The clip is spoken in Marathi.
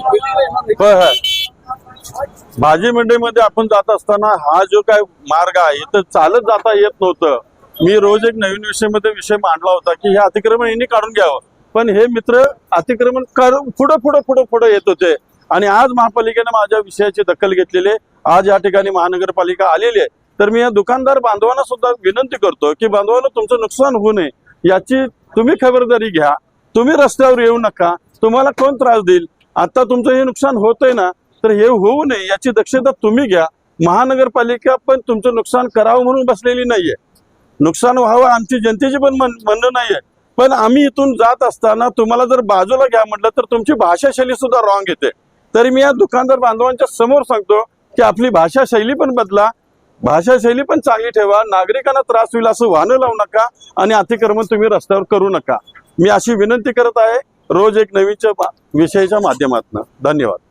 होय होय. भाजी मंडईमध्ये आपण जात असताना हा जो काय मार्ग आहे इथं चालत जाता येत नव्हतं. मी रोज एक नवीन विषयामध्ये विषय मांडला होता की हे अतिक्रमण यांनी काढून घ्यावं. पण हे मित्र अतिक्रमण करून पुढं पुढं पुढं पुढं येत होते. आणि आज महापालिकेने माझ्या विषयाची दखल घेतलेली आहे. आज या ठिकाणी महानगरपालिका आलेली आहे. तर मी या दुकानदार बांधवांना सुद्धा विनंती करतो की बांधवांना तुमचं नुकसान होऊ नये. याची तुम्ही खबरदारी घ्या. तुम्ही रस्त्यावर येऊ नका. तुम्हाला कोण त्रास देईल? आता तुमचं हे नुकसान होतंय ना तर हे होऊ नये याची दक्षता तुम्ही घ्या. महानगरपालिका पण तुमचं नुकसान करावं म्हणून बसलेली नाहीये. नुकसान व्हावं आमची जनतेची पण म्हण- म्हणणं नाहीये. पण आम्ही इथून जात असताना तुम्हाला जर बाजूला घ्या म्हटलं तर तुमची भाषाशैली सुद्धा रॉंग येते. तरी मी या दुकानदार बांधवांच्या समोर सांगतो की आपली भाषाशैली पण बदला भाषाशैली पण चांगली ठेवा नागरिकांना त्रास होईल असं वाहनं लावू नका आणि अतिक्रमण तुम्ही रस्त्यावर करू नका. मी अशी विनंती करत आहे रोज एक नवीनच्या विषयाच्या माध्यमातून. धन्यवाद.